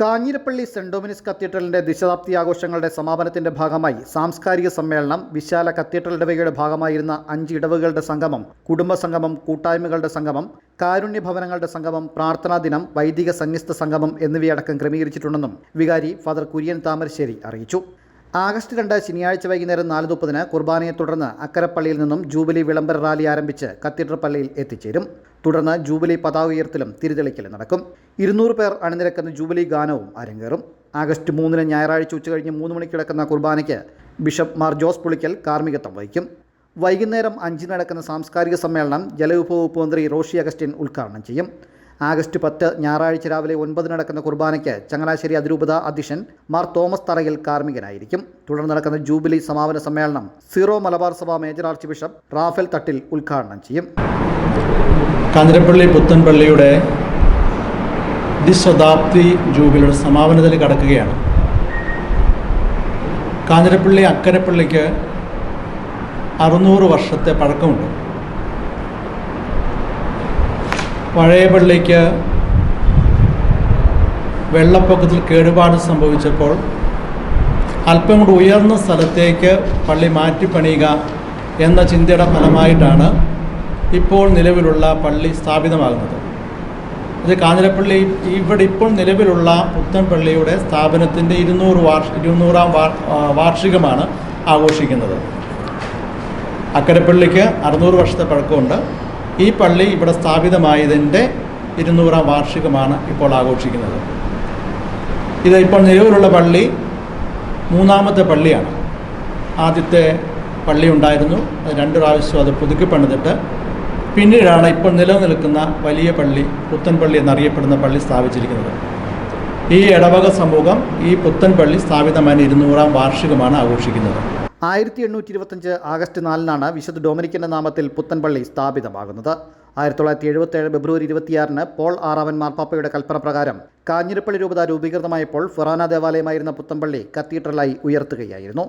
Kanjirappally saint ഡൊമിനിസ് കത്തീഡ്രലിന്റെ ദിശതാപ്തി ആഘോഷങ്ങളുടെ സമാപനത്തിന്റെ ഭാഗമായി സാംസ്കാരിക സമ്മേളനം വിശാല കത്തീഡ്രൽ ഇടവകയുടെ ഭാഗമായിരുന്ന അഞ്ച് ഇടവകളുടെ സംഗമം കുടുംബ സംഗമം കൂട്ടായ്മകളുടെ സംഗമം കാരുണ്യ ഭവനങ്ങളുടെ സംഗമം പ്രാർത്ഥനാ ദിനം വൈദിക സന്യസ്ത സംഗമം എന്നിവയടക്കം ക്രമീകരിച്ചിട്ടുണ്ടെന്നും വികാരി ഫാദർ കുര്യൻ താമരശ്ശേരി അറിയിച്ചു. ആഗസ്റ്റ് രണ്ട് ശനിയാഴ്ച വൈകുന്നേരം നാല് മുപ്പതിന് കുർബാനയെ തുടർന്ന് അക്കരപ്പള്ളിയിൽ നിന്നും ജൂബിലി വിളംബര റാലി ആരംഭിച്ച് കത്തീഡ്രൽ പള്ളിയിൽ എത്തിച്ചേരും. തുടർന്ന് ജൂബിലി പതാക ഉയർത്തലും തിരിതെളിക്കലും നടക്കും. ഇരുന്നൂറ് പേർ അണിനിരക്കുന്ന ജൂബിലി ഗാനവും അരങ്ങേറും. ആഗസ്റ്റ് മൂന്നിന് ഞായറാഴ്ച ഉച്ചകഴിഞ്ഞ് മൂന്ന് മണിക്ക് കിടക്കുന്ന കുർബാനയ്ക്ക് ബിഷപ്പ് മാർ ജോസ് പുളിക്കൽ കാർമ്മികത്വം വഹിക്കും. വൈകുന്നേരം അഞ്ചിന് നടക്കുന്ന സാംസ്കാരിക സമ്മേളനം ജലവിഭവ വകുപ്പ് മന്ത്രി റോഷി അഗസ്റ്റിൻ ഉദ്ഘാടനം ചെയ്യും. ആഗസ്റ്റ് പത്ത് ഞായറാഴ്ച രാവിലെ ഒൻപത് നടക്കുന്ന കുർബാനയ്ക്ക് ചങ്ങനാശ്ശേരി അതിരൂപത അധ്യക്ഷൻ മാർ തോമസ് തറയിൽ കാർമ്മികനായിരിക്കും. തുടർന്ന് നടക്കുന്ന ജൂബിലി സമാപന സമ്മേളനം സീറോ മലബാർ സഭ major archbishop Raphael Thattil ഉദ്ഘാടനം ചെയ്യും. കാഞ്ഞിരപ്പള്ളി പുത്തൻപള്ളിയുടെ ദ്വിശതാബ്ദി ജൂബിലിയുടെ സമാപനത്തിൽ കടക്കുകയാണ്. കാഞ്ഞിരപ്പള്ളി അക്കരപ്പള്ളിക്ക് അറുന്നൂറ് വർഷത്തെ പഴക്കമുണ്ട്. പഴയ പള്ളിക്ക് വെള്ളപ്പൊക്കത്തിൽ കേടുപാട് സംഭവിച്ചപ്പോൾ അല്പം കൂടി ഉയർന്ന സ്ഥലത്തേക്ക് പള്ളി മാറ്റിപ്പണിയുക എന്ന ചിന്തയുടെ ഫലമായിട്ടാണ് ഇപ്പോൾ നിലവിലുള്ള പള്ളി സ്ഥാപിതമാകുന്നത്. അത് കാഞ്ഞിരപ്പള്ളി ഇവിടെ ഇപ്പോൾ നിലവിലുള്ള പുത്തൻ പള്ളിയുടെ സ്ഥാപനത്തിന്റെ ഇരുന്നൂറ് വാർഷ ഇരുന്നൂറാം വാർഷികമാണ് ആഘോഷിക്കുന്നത്. അക്കരപ്പള്ളിക്ക് അറുന്നൂറ് വർഷത്തെ പഴക്കമുണ്ട്. ഈ പള്ളി ഇവിടെ സ്ഥാപിതമായതിന്റെ ഇരുന്നൂറാം വാർഷികമാണ് ഇപ്പോൾ ആഘോഷിക്കുന്നത്. ഇത് ഇപ്പോൾ നിലവിലുള്ള പള്ളി മൂന്നാമത്തെ പള്ളിയാണ്. ആദ്യത്തെ പള്ളി ഉണ്ടായിരുന്നു. അത് രണ്ട് പ്രാവശ്യം അത് പുതുക്കി പണിതിട്ട് പിന്നീടാണ് ഇപ്പോൾ നിലനിൽക്കുന്ന വലിയ പള്ളി പുത്തൻ പള്ളി എന്നറിയപ്പെടുന്ന പള്ളി സ്ഥാപിച്ചിരിക്കുന്നത്. ഈ ഇടവക സമൂഹം ഈ പുത്തൻ പള്ളി സ്ഥാപിതമായ ഇരുന്നൂറാം വാർഷികമാണ് ആഘോഷിക്കുന്നത്. ആയിരത്തി എണ്ണൂറ്റി ഇരുപത്തഞ്ച് ആഗസ്റ്റ് നാലിനാണ് വിശുദ്ധ ഡൊമിനിക്കിന്റെ നാമത്തിൽ പുത്തൻപള്ളി സ്ഥാപിതമാകുന്നത്. ആയിരത്തി തൊള്ളായിരത്തി എഴുപത്തേഴ് ഫെബ്രുവരി ഇരുപത്തിയാറിന് പോൾ ആറാവൻ മാർപ്പാപ്പയുടെ കൽപ്പന പ്രകാരം കാഞ്ഞിരപ്പള്ളി രൂപത രൂപീകൃതമായപ്പോൾ ഫൊറാന ദേവാലയമായിരുന്ന പുത്തൻപള്ളി കത്തീഡ്രലായി ഉയർത്തുകയായിരുന്നു.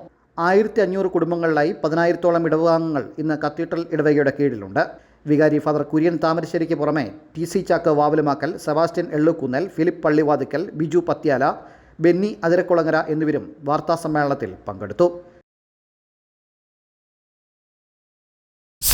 ആയിരത്തി അഞ്ഞൂറ് കുടുംബങ്ങളിലായി പതിനായിരത്തോളം ഇടവകാംഗങ്ങൾ ഇന്ന് കത്തീഡ്രൽ ഇടവകയുടെ കീഴിലുണ്ട്. വികാരി ഫാദർ കുര്യൻ താമരശ്ശേരിക്ക് പുറമെ ടി സി ചാക്ക് വാവലുമാക്കൽ സെബാസ്റ്റ്യൻ എള്ളുക്കുന്നൽ ഫിലിപ്പ് പള്ളിവാതിക്കൽ ബിജു പത്യാല ബെന്നി അതിരക്കുളങ്ങര എന്നിവരും വാർത്താസമ്മേളനത്തിൽ പങ്കെടുത്തു.